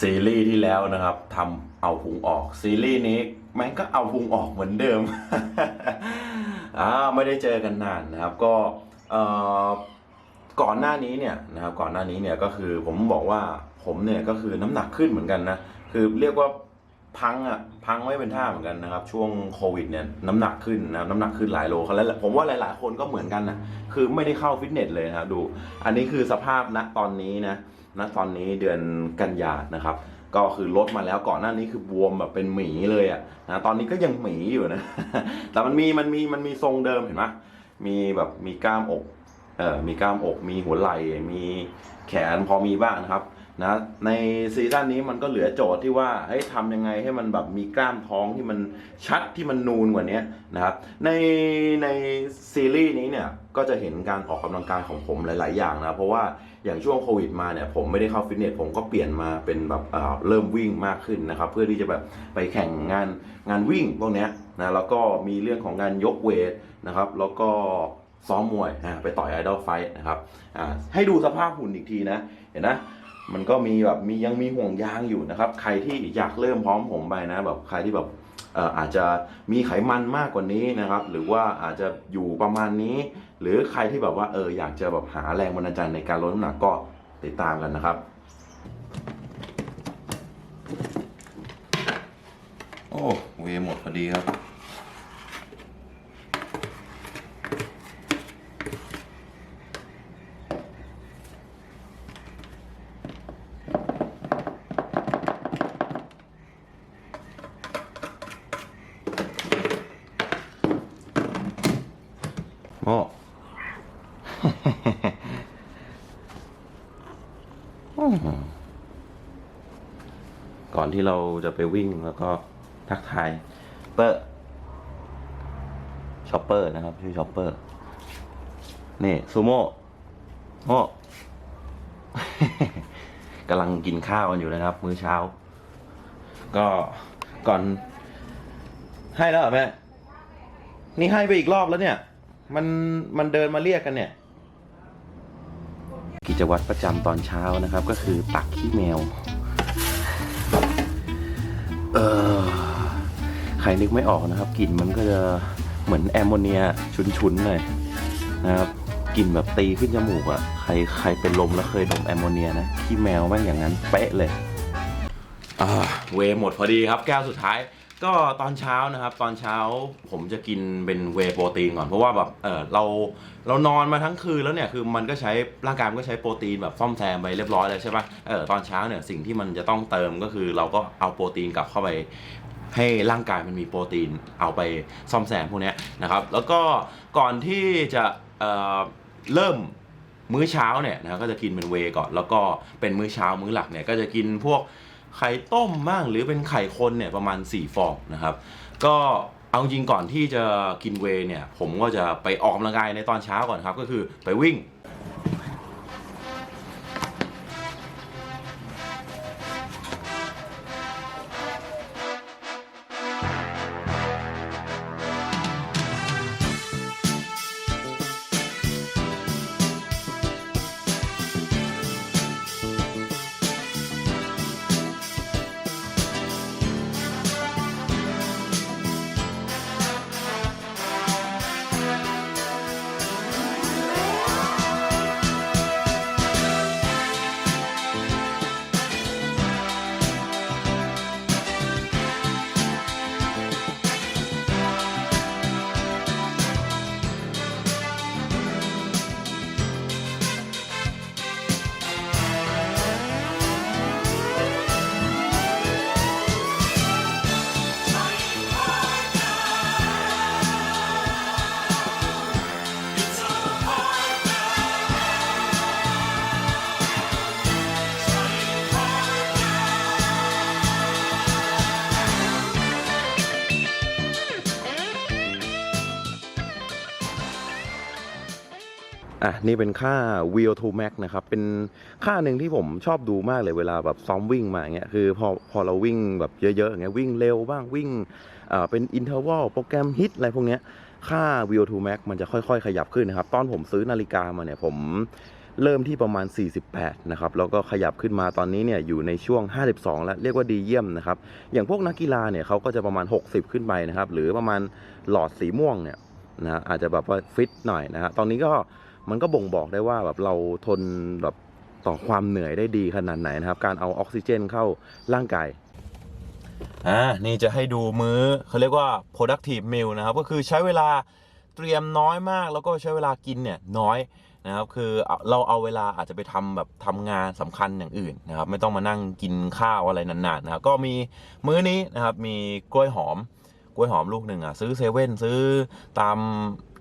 ซีรีส์ที่แล้วนะครับทำเอาพุงออกซีรีส์นี้แม่งก็เอาพุงออกเหมือนเดิมอ่าไม่ได้เจอกันนานนะครับ ก็เอ่อก่อนหน้านี้เนี่ยนะครับก่อนหน้านี้เนี่ยก็คือผมบอกว่าผมเนี่ยก็คือน้ำหนักขึ้นเหมือนกันนะคือเรียกว่าพังอะพังไม่เป็นท่าเหมือนกันนะครับ ช่วงโควิดเนี่ยน้ำหนักขึ้นนะน้ำหนักขึ้นหลายโลเขาแล้วผมว่าหลาย ๆ คนก็เหมือนกันนะคือไม่ได้เข้าฟิตเนสเลยนะครับดู อันนี้คือสภาพณตอนนี้นะ ณตอนนี้เดือนกันยานะครับ ก็คือลดมาแล้วก่อนหน้านี้คือบวมแบบเป็นหมีเลยอะนะตอนนี้ก็ยังหมีอยู่นะ แต่มันมีมันมีมันมีทรงเดิมเห็นไหมมีแบบมีกล้ามอกเออมีกล้ามอกมีหัวไหล่มีแขนพอมีบ้างนะครับ นะในซีซั่นนี้มันก็เหลือโจทย์ที่ว่าเฮ้ยทำยังไงให้มันแบบมีกล้ามท้องที่มันชัดที่มันนูนกว่านี้นะครับในในซีรีส์นี้เนี่ยก็จะเห็นการออกกำลังกายของผมหลาย ๆ อย่างนะเพราะว่าอย่างช่วงโควิดมาเนี่ยผมไม่ได้เข้าฟิตเนสผมก็เปลี่ยนมาเป็นแบบเเริ่มวิ่งมากขึ้นนะครับเพื่อที่จะแบบไปแข่งงานงานวิ่งพวกนี้นะแล้วก็มีเรื่องของการยกเวทนะครับแล้วก็ซ้อมมวยไปต่อยไอดอลไฟท์นะครับให้ดูสภาพหุ่นอีกทีนะเห็นนะ มันก็มีแบบมียังมีห่วงยางอยู่นะครับ ใครที่อยากเริ่มพร้อมผมไปนะแบบใครที่แบบเอ่ออาจจะมีไขมันมากกว่านี้นะครับ หรือว่าอาจจะอยู่ประมาณนี้ หรือใครที่แบบว่าเอออยากจะแบบหาแรงบันดาลใจในการลดน้ำหนักก็ติดตามกันนะครับโอ้เวหมดพอดีครับ โอ้ ก่ อนที่เราจะไปวิ่งแล้วก็ทักทายเปอร์ชอปเปอร์นะครับ ชื่อชอปเปอร์ นี่ซูโม่โม่กำลังกินข้าวกันอยู่นะครับ มื้อเช้า ก็ก่อน ให้แล้วเหรอแม่ นี่ให้ไปอีกรอบแล้วเนี่ย มันมันเดินมาเรียกกันเนี่ย กิจวัตรประจำตอนเช้านะครับ ก็คือตักขี้แมว เออใครนึกไม่ออกนะครับกลิ่นมันก็จะเหมือนแอมโมเนียชุนๆหน่อยนะครับกลิ่นแบบตีขึ้นจมูกอะ่ะใครใครเป็นลมแล้วเคยดมแอมโมเนียนะขี้แมวแม่งอย่างนั้นเป๊ะเลยอ่าเวหมดพอดีครับแก้วสุดท้าย ก็ตอนเช้านะครับ ตอนเช้าผมจะกินเป็นเวย์โปรตีนก่อนเพราะว่าแบบเออเราเรานอนมาทั้งคืนแล้วเนี่ยคือมันก็ใช้ร่างกายมันก็ใช้โปรตีนแบบซ่อมแซมไปเรียบร้อยแล้วใช่ปะเออตอนเช้าเนี่ยสิ่งที่มันจะต้องเติมก็คือ เราก็เอาโปรตีนกลับเข้าไปให้ร่างกายมันมีโปรตีนเอาไปซ่อมแซมพวกนี้นะครับ แล้วก็ก่อนที่จะเออเริ่มมื้อเช้าเนี่ยนะก็จะกินเป็นเวก่อน แล้วก็เป็นมื้อเช้ามื้อหลักเนี่ยก็จะกินพวก ไข่ต้มบ้างหรือเป็นไข่คนเนี่ยประมาณ 4 ฟองนะครับ ก็เอาจริงก่อนที่จะกินเวย์เนี่ย ผมก็จะไปออกกำลังกายในตอนเช้าก่อนครับ ก็คือไปวิ่ง นี่เป็นค่า Wheel to Max นะครับ เป็นค่าหนึ่งที่ผมชอบดูมากเลยเวลาแบบซ้อมวิ่งมาอย่างเงี้ย คือพอพอเราวิ่งแบบเยอะๆอย่างเงี้ยวิ่งเร็วบ้างวิ่งเอ่อเป็นอินเทอร์วัลโปรแกรมฮิตอะไรพวกเนี้ย ค่า Wheel to Max มันจะค่อยๆ ขยับขึ้นนะครับ ตอนผมซื้อนาฬิกามาเนี่ยผมเริ่มที่ประมาณ 48 นะครับ แล้วก็ขยับขึ้นมาตอนนี้เนี่ยอยู่ในช่วง 52 แล้ว เรียกว่าดีเยี่ยมนะครับ อย่างพวกนักกีฬาเนี่ยเขาก็จะประมาณ 60 ขึ้นไปนะครับ หรือประมาณหลอดสีม่วงเนี่ยนะฮะอาจจะแบบว่าฟิตหน่อยนะฮะ ตอนนี้ก็ มันก็บ่งบอกได้ว่าแบบเราทนแบบต่อความเหนื่อยได้ดีขนาดไหนนะครับ การเอาออกซิเจนเข้าร่างกายอ่านี่จะให้ดูมื้อเขาเรียกว่า productive meal นะครับ ก็คือใช้เวลาเตรียมน้อยมาก แล้วก็ใช้เวลากินเนี่ยน้อยนะครับคือเราเอาเวลาอาจจะไปทำแบบทำงานสำคัญอย่างอื่นนะครับ ไม่ต้องมานั่งกินข้าวอะไรนานๆนะครับก็มีมื้อนี้นะครับมีกล้วยหอม กล้วยหอมลูกหนึ่งอะซื้อเซเว่นซื้อตาม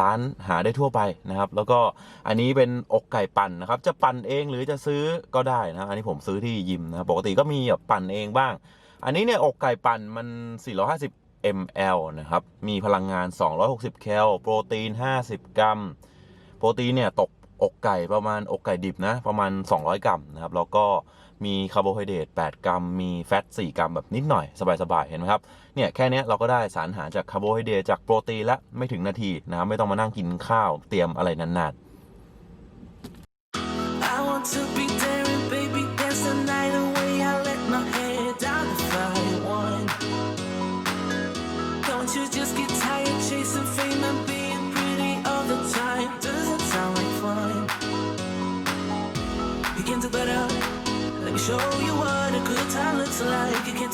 ร้านหาได้ทั่วไปนะครับ แล้วก็อันนี้เป็นอกไก่ปั่นนะครับ จะปั่นเองหรือจะซื้อก็ได้นะอันนี้ผมซื้อที่ยิมนะปกติก็มีแบบปั่นเองบ้าง อันนี้เนี่ยอกไก่ปั่นมัน 450 ml นะครับ มีพลังงาน 260 แคล โปรตีน 50 กรัม โปรตีนเนี่ยตกอกไก่ประมาณอกไก่ดิบนะประมาณ 200 กรัมนะครับ แล้วก็ มีคาร์โบไฮเดรต8 กรัม มีแฟต 4 กรัมแบบนิดหน่อยสบายๆ เห็นไหมครับ เนี่ยแค่เนี้ยเราก็ได้สารอาหารจากคาร์โบไฮเดรตจากโปรตีนและไม่ถึงนาทีนะครับไม่ต้องมานั่งกินข้าวเตรียมอะไรนานๆ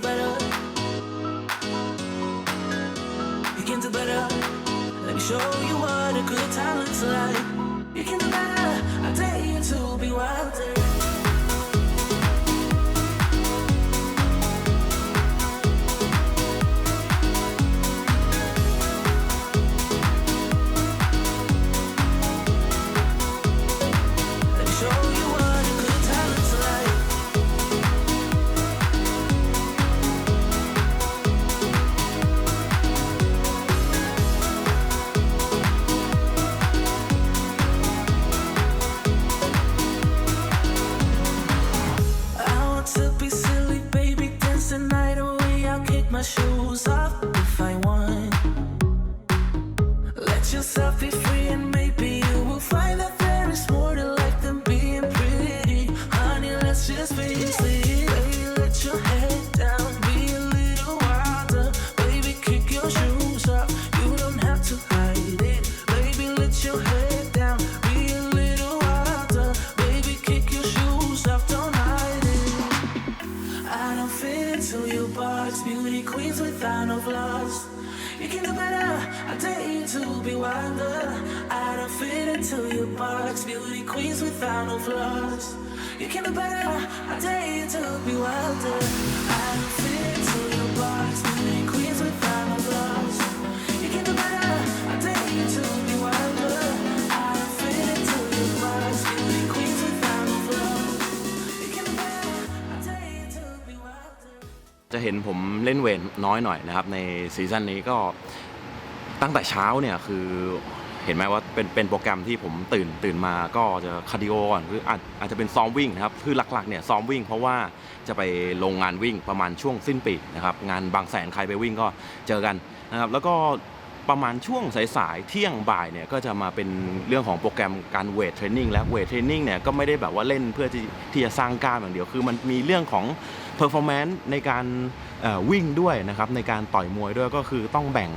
better. You can do better. Let me show you what a good time looks like. You can do better. I dare you to be wilder. soft. You can do better, I dare you to be wilder. I don't fit into your box, beauty queens without no flaws. You can do better, I dare you to be wilder. I จะเห็นผมเล่นเวทน้อยหน่อยนะครับ ในซีซั่นนี้ก็ตั้งแต่เช้าเนี่ยคือเห็นไหมว่าเป็นเป็นโปรแกรมที่ผมตื่นตื่นมาก็จะคาร์ดิโอก่อนคืออาจอาจจะเป็นซ้อมวิ่งนะครับคือหลักๆเนี่ยซ้อมวิ่งเพราะว่าจะไปลงงานวิ่งประมาณช่วงสิ้นปีนะครับงานบางแสนใครไปวิ่งก็เจอกันนะครับแล้วก็ ประมาณช่วงสายๆเที่ยงบ่ายเนี่ยก็จะมาเป็นเรื่องของโปรแกรมการเวทเทรนนิ่งและเวทเทรนนิ่งเนี่ยก็ไม่ได้แบบว่าเล่นเพื่อที่ที่จะสร้างกล้ามอย่างเดียวคือมันมีเรื่องของ performance ในการวิ่งด้วยนะครับในการต่อยมวยด้วยก็คือต้องแบ่ง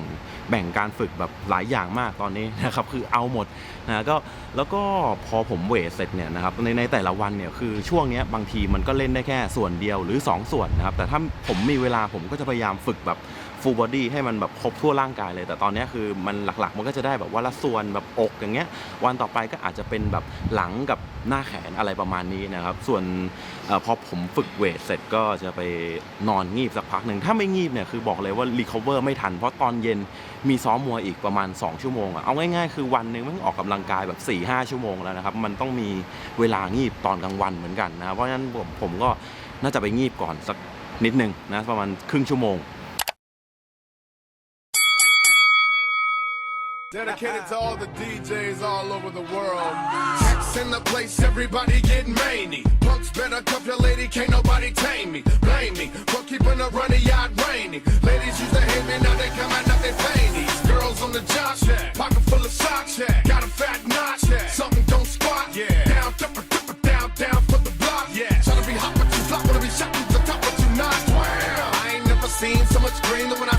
แบ่งการฝึกแบบหลายอย่างมากตอนนี้นะครับคือเอาหมดนะก็แล้วก็พอผมเวทเสร็จเนี่ยนะครับในในแต่ละวันเนี่ยคือช่วงนี้บางทีมันก็เล่นได้แค่ส่วนเดียวหรือ 2 ส่วนนะครับแต่ถ้าผมมีเวลาผมก็จะพยายามฝึกแบบ ฟูลบอดี้ให้มันแบบครบทั่วร่างกายเลย แต่ตอนนี้คือมันหลักๆ มันก็จะได้แบบวันละส่วนแบบอกอย่างเงี้ย วันต่อไปก็อาจจะเป็นแบบหลังกับหน้าแขนอะไรประมาณนี้นะครับ ส่วนอพอผมฝึกเวทเสร็จก็จะไปนอนงีบสักพักหนึ่งถ้าไม่งีบเนี่ยคือบอกเลยว่ารีคอเวอร์ไม่ทัน เพราะตอนเย็นมีซ้อมมวยอีกประมาณ 2 ชั่วโมงอะเอาง่ายๆ คือวันหนึ่งมันออกกำลังกายแบบ4ี่ห้าชั่วโมงแล้วนะครับ มันต้องมีเวลางีบตอนกลางวันเหมือนกันนะ เพราะฉะนั้นผมผมก็น่าจะไปงีบก่อนสักนิดหนึ่งนะประมาณครึ่งชั่วโมง Dedicated to all the DJs all over the world. Sex in the place, everybody getting rainy. Punks better cuff your lady, can't nobody tame me. Blame me for keeping a running yard rainy. Ladies used to hate me, now they come out, now they panties. Girls on the jock, yeah. pocket full of socks, yeah. got a fat notch, yeah. something don't squat. Yeah. Down, tipper, tipper, down, down for the block. Yeah. Try to be hot, but you flop, wanna be shot to the top, but you not. Wow. I ain't never seen so much green than when I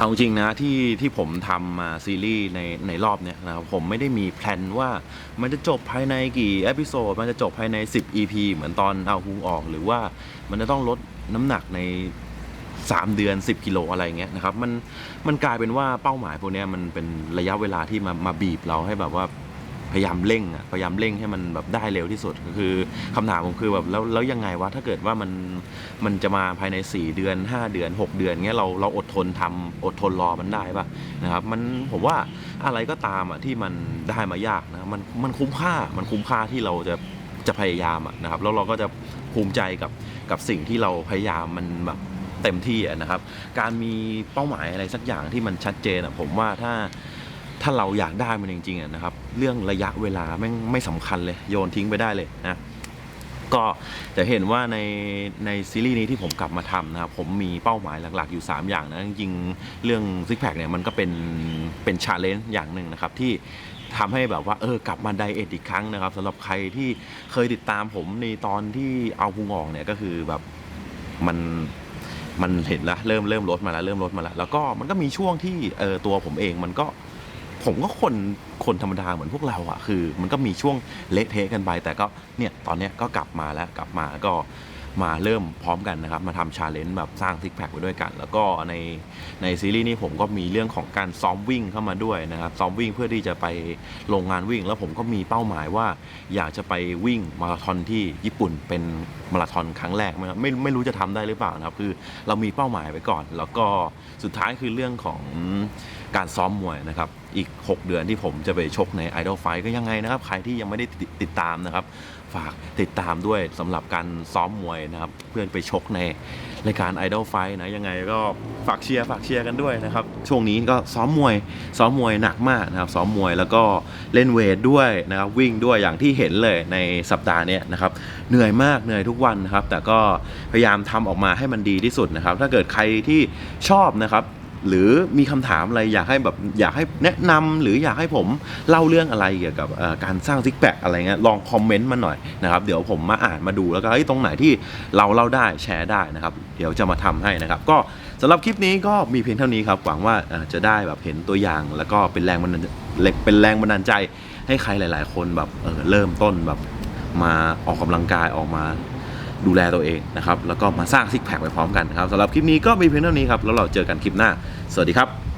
เอาจริงนะที่ที่ผมทำมาซีรีส์ในในรอบเนี้ยนะครับผมไม่ได้มีแพลนว่ามันจะจบภายในกี่เอพิโซดมันจะจบภายใน 10 EP เหมือนตอนเอาฮูออก หรือว่ามันจะต้องลดน้ำหนักใน 3 เดือน 10 กิโลอะไรเงี้ยนะครับมันมันกลายเป็นว่าเป้าหมายพวกเนี้ยมันเป็นระยะเวลาที่มามาบีบเราให้แบบว่า พยายามเร่งอะพยายามเร่งให้มันแบบได้เร็วที่สุดก็คือคำถามผมคือแบบแล้วแล้วยังไงวะถ้าเกิดว่ามันมันจะมาภายใน 4 เดือน 5 เดือน 6 เดือนเงี้ยเราเราอดทนทำอดทนรอมันได้ปะนะครับมันผมว่าอะไรก็ตามอะที่มันได้มายากนะมันมันคุ้มค่ามันคุ้มค่าที่เราจะจะพยายามอะนะครับแล้วเราก็จะภูมิใจกับกับสิ่งที่เราพยายามมันแบบเต็มที่อะนะครับ การมีเป้าหมายอะไรสักอย่างที่มันชัดเจนอะผมว่าถ้า ถ้าเราอยากได้มันจริงๆอะนะครับ เรื่องระยะเวลาแม่ไม่สำคัญเลย โยนทิ้งไปได้เลยนะก็จะเห็นว่าในในซีรีส์นี้ที่ผมกลับมาทำนะครับผมมีเป้าหมายหลักๆอยู่ 3 อย่างนะจริงๆเรื่องซิกแพคเนี่ยมันก็เป็นเป็นชาเลนจ์อย่างหนึ่งนะครับที่ทำให้แบบว่าเออกลับมาไดเอทอีกครั้งนะครับสำหรับใครที่เคยติดตามผมในตอนที่เอาพุงออกเนี่ยก็คือแบบมันมันเห็นแล้วเริ่มเริ่มลดมาแล้วเริ่มลดมาแล้วแล้วก็มันก็มีช่วงที่เออตัวผมเองมันก็ ผมก็คนคนธรรมดาเหมือนพวกเราอะคือ มันก็มีช่วงเละเทะกันไป แต่ก็เนี่ยตอนเนี้ยก็กลับมาแล้วกลับมาก็มาเริ่มพร้อมกันนะครับ มาทำชาเลนจ์แบบสร้างซิกแพคไปด้วยกัน แล้วก็ในในซีรีส์นี้ผมก็มีเรื่องของการซ้อมวิ่งเข้ามาด้วยนะครับซ้อมวิ่งเพื่อที่จะไปโรงงานวิ่ง แล้วผมก็มีเป้าหมายว่า อยากจะไปวิ่งมาราธอนที่ญี่ปุ่นเป็นมาราธอนครั้งแรกนะครับไม่ไม่รู้จะทำได้หรือเปล่านะครับ คือเรามีเป้าหมายไว้ก่อน แล้วก็สุดท้ายคือเรื่องของการซ้อมมวยนะครับ อีก 6 เดือนที่ผมจะไปชกใน Idol Fight ก็ยังไงนะครับ ใครที่ยังไม่ได้ติดตามนะครับ ฝากติดตามด้วยสำหรับการซ้อมมวยนะครับ เพื่อนไปชกในรายการ Idol Fight นะยังไงก็ฝากเชียร์ฝากเชียร์กันด้วยนะครับ ช่วงนี้ก็ซ้อมมวยซ้อมมวยหนักมากนะครับซ้อมมวยแล้วก็เล่นเวทด้วยนะครับวิ่งด้วยอย่างที่เห็นเลยในสัปดาห์นี้นะครับเหนื่อยมากเหนื่อยทุกวันนะครับ แต่ก็พยายามทำออกมาให้มันดีที่สุดนะครับ ถ้าเกิดใครที่ชอบนะครับ หรือมีคำถามอะไรอยากให้แบบอยากให้แนะนำหรืออยากให้ผมเล่าเรื่องอะไรเกี่ยวกับการสร้างซิกแพคอะไรเงี้ยลองคอมเมนต์มาหน่อยนะครับเดี๋ยวผมมาอ่านมาดูแล้วก็เฮ้ยตรงไหนที่เราเล่าได้แชร์ได้นะครับ เดี๋ยวจะมาทำให้นะครับ ก็สำหรับคลิปนี้ก็มีเพียงเท่านี้ครับหวังว่าจะได้แบบเห็นตัวอย่าง แล้วก็เป็นแรงบันดาลเป็นแรงบันดาลใจให้ใครหลาย ๆ คนแบบเออเริ่มต้นแบบมาออกกำลังกายออกมา ดูแลตัวเองนะครับ แล้วก็มาสร้างซิกแพคไปพร้อมกันนะครับสำหรับคลิปนี้ก็มีเพียงเท่านี้ครับ แล้วเราเจอกันคลิปหน้า สวัสดีครับ